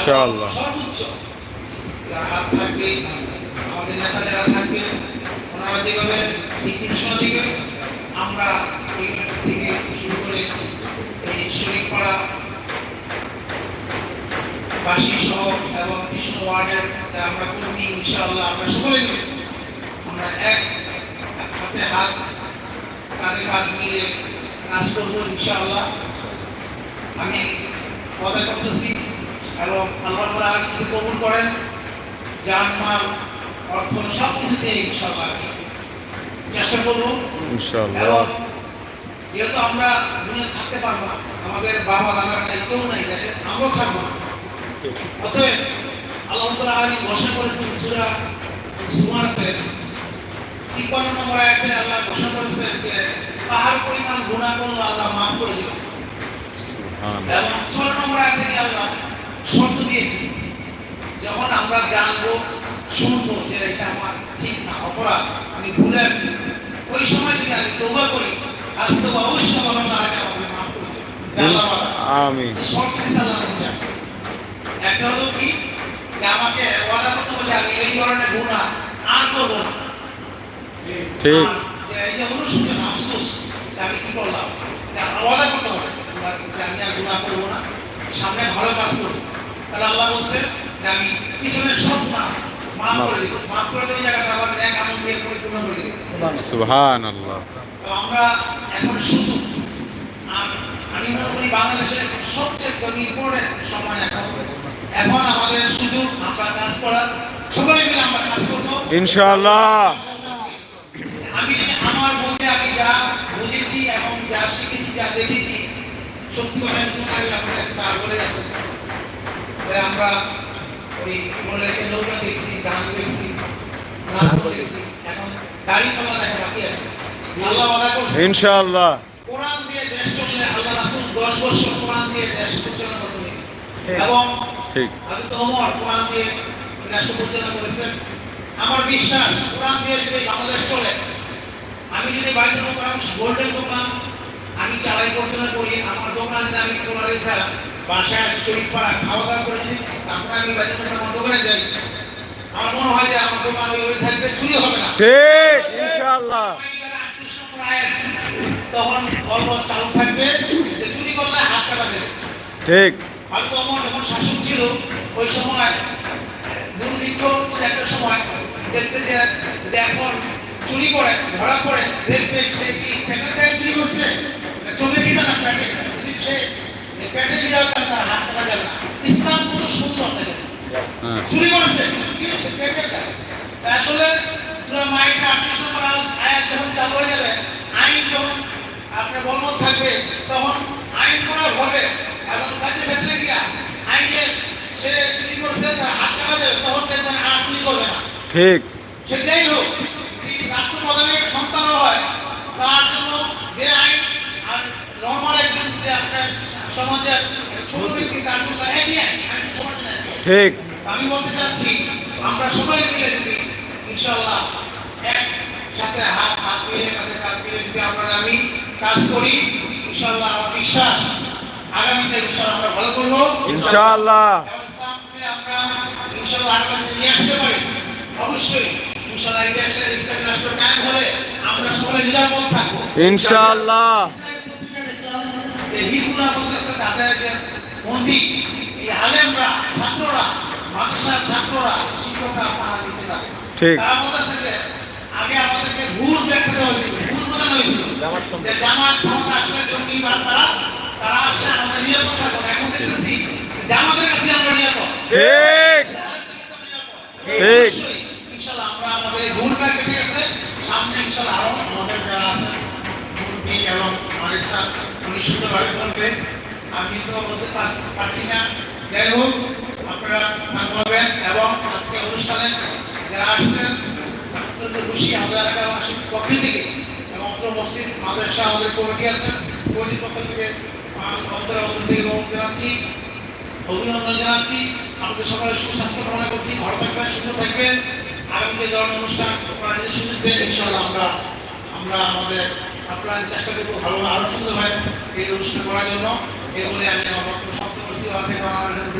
ইনশাআল্লাহ। আমাদের নেতা যারা থাকবে ওনারা যেভাবে দিক নির্দেশনা আমরা শুরু করে এই শরীরপাড়া বাসী সহ এবং কৃষ্ণ ওয়ার্ডের যা আমরা কর্মী ইনশাআল্লাহ আমরা সকলে মিলে আমরা এক হাতে হাত কাঁধে কাঁধ মিলে কাজ করব ইনশাআল্লাহ আমি কথা করতেছি এবং আল্লাহ তাআলা যদি কবুল করেন জান মাল অর্থ সব কিছুতে ইনশাআল্লাহ আমি চেষ্টা করব। ইনশাআল্লাহ। এবং যেহেতু আমরা দুনিয়া থাকতে পারব না আমাদের বাবা দাদার নাই কেউ নাই যাতে আমরাও থাকব না। অতএব আল্লাহ তাআলা আলী ঘোষণা করেছেন সূরা সুমারতে তিপ্পান্ন নম্বর আয়াতে আল্লাহ ঘোষণা করেছেন যে পাহাড় পরিমাণ গুনাহ করলে আল্লাহ মাফ করে দিবেন। এবং ছয় নম্বর আয়াতে আল্লাহ শর্ত দিয়েছি। যখন আমরা জানব শুনব যে এটা আমার ঠিক না অপরাধ আমি ভুলে আছি ওই সময় যদি আমি তৌবা করি আজ তো অবশ্যই আমার আমাকে মাফ করে যে শর্ত। একটা হলো কি? যে আমাকে ওয়াদা করতে হবে যে আমি এই ধরনের গুনাহ আর করব না। ঠিক। এই যে অনুশোচন আফসোস যে আমি কি করলাম যে আমার ওয়াদা করতে হবে আল্লাহর কাছে যে আমি আর গুনাহ করব না সামনে ভালো কাজ করব তাহলে আল্লাহ বলছে যে আমি পিছনের সব গুনাহ মাফ করে দিব। মাফ করে দেবো জায়গাটা আবার এক আমল দিয়ে পরিপূর্ণ করে দিব। সুবহানাল্লাহ। তো আমরা এখন শুধু আর আমি মনে করি বাংলাদেশের সবচেয়ে ইম্পর্টেন্ট সময় এখন। এখন আমাদের সুযোগ আমরা কাজ করার সবাই মিলে আমরা কাজ করব। ইনশাআল্লাহ। আমি আমার বুঝে আমি যা বুঝেছি এবং যা শিখেছি যা দেখেছি সত্যি কথা আমি শুনে আপনার স্যার বলে গেছেন আমরা ওই নৌকা দেখছি গান দেখছি নাচ দেখছি। এখন পালা দেখা বাকি আছে। আল্লাহ ওয়াদা করছে। ইনশাআল্লাহ। কোরআন দিয়ে দেশ চললে আল্লাহ রাসূল 10 বছর কোরআন দিয়ে দেশ পরিচালনা করেছেন। এবং ঠিক। হযরত ওমর কোরআন দিয়ে রাষ্ট্র পরিচালনা করেছেন। আমার বিশ্বাস কোরআন দিয়ে যদি বাংলাদেশ চলে আমি যদি বাড়িতে দোকান গোল্ডেন দোকান আমি চালাই পরিচালনা করি আমার দোকান আমি খোলা রেখা বাসায় আসি শরীর পাড়া খাওয়া দাওয়া করে যদি তারপরে আমি বাড়িতে দোকান আমার দোকানে যাই আমার মনে হয় যে আমার দোকান ওই থাকবে চুরি হবে না। ঠিক ইনশাআল্লাহ। তখন গল্প চালু থাকবে যে চুরি করলে হাত কাটা দেবে। ঠিক। হয়তো আমার যখন শাসক ছিল ওই সময় দুর্ভিক্ষ ছিল একটা সময় দেখছে যে যদি এখন চুরি করে ধরা পড়ে দেখবে সে কি প্যাকেট থেকে চুরি করছে? জমি কিনা না প্যাকেট? যদি সে প্যাকেট হাত যাবে ইসলাম কত সুন্দর হ্যাঁ। চুরি করেছে। আসলে সূরা মাইদা 38 নম্বর আয়াত যখন চালু হয়ে যাবে আইন যখন আপনার বলবৎ থাকবে তখন আইন করা হবে। এবং কাজে ভেতরে গিয়া আইনে সে চুরি করছে তার হাত কাটা যাবে তখন দেখবেন আর চুরি করবে না। ঠিক। সে যাই হোক রাষ্ট্রপ্রধানের একটা সন্তানও হয় তার জন্য যে আইন আর নর্মাল একজন যে আপনার ঠিক। আমি বলতে চাচ্ছি আমরা সবাই মিলে যদি ইনশাল্লাহ এক সাথে হাত হাত মিলে কাঁধে কাঁধ মিলে যদি আমরা আমি কাজ করি ইনশাল্লাহ আমার বিশ্বাস আগামীতে ইনশাল্লাহ আমরা ভালো করব। ইসলামকে আমরা ইনশাল্লাহ আরও কাছে নিয়ে আসতে পারি। অবশ্যই ইনশাল্লাহ ইসলামী রাষ্ট্র কায়েম হলে আমরা সকলে নিরাপদ থাকব। ইনশাআল্লাহ। যে হিন্দুরা বলতেছে তাদের যে মন্দির এই আলেমরা ছাত্ররা মাদ্রাসার ছাত্ররা শিক্ষকরা পাহাড় দিচ্ছে তাদের। ঠিক। তারা বলতেছে যে আগে আমাদেরকে ভুল ব্যাখ্যা দেওয়া হয়েছিল ভুল বোঝানো হয়েছিল। যে জামাত ক্ষমতা আসলে জঙ্গি বা তারা তারা আসলে আমাদের নিরাপদ থাকব এখন দেখতেছি যে জামাতের কাছে আমরা নিরাপদ। ঠিক। ঠিক। ইনশাল্লাহ আমরা আমাদের ভুলটা কেটে গেছে। সামনে ইনশাল্লাহ আরও আমাদের যারা আছে মুরব্বী এবং স্যার উনি সুন্দরভাবে বলবে, আমি তো বলতে পারছি না। যাই হোক, আপনারা বলবেন এবং আজকে অনুষ্ঠানে যারা আসছেন, অত্যন্ত খুশি। আমাদের এলাকার মানুষের পক্ষ থেকে এবং অত্র মসজিদ মাদ্রাসা আমাদের কমিটি আছে। কমিটির পক্ষ থেকে অন্তর অন্তর থেকে জানাচ্ছি, অভিনন্দন জানাচ্ছি। আমাদের সকালে সুস্বাস্থ্য কামনা করছি। ভালো থাকবেন, সুস্থ থাকবেন। আগামীতে ধরনের অনুষ্ঠান যদি সুযোগ দেন ইনশাল্লাহ আমরা আমরা আমাদের আপনারা চেষ্টা করব ভালো আরও সুন্দর হয় এই অনুষ্ঠান করার জন্য। এগুলি আমি আমার বক্তব্য করছি।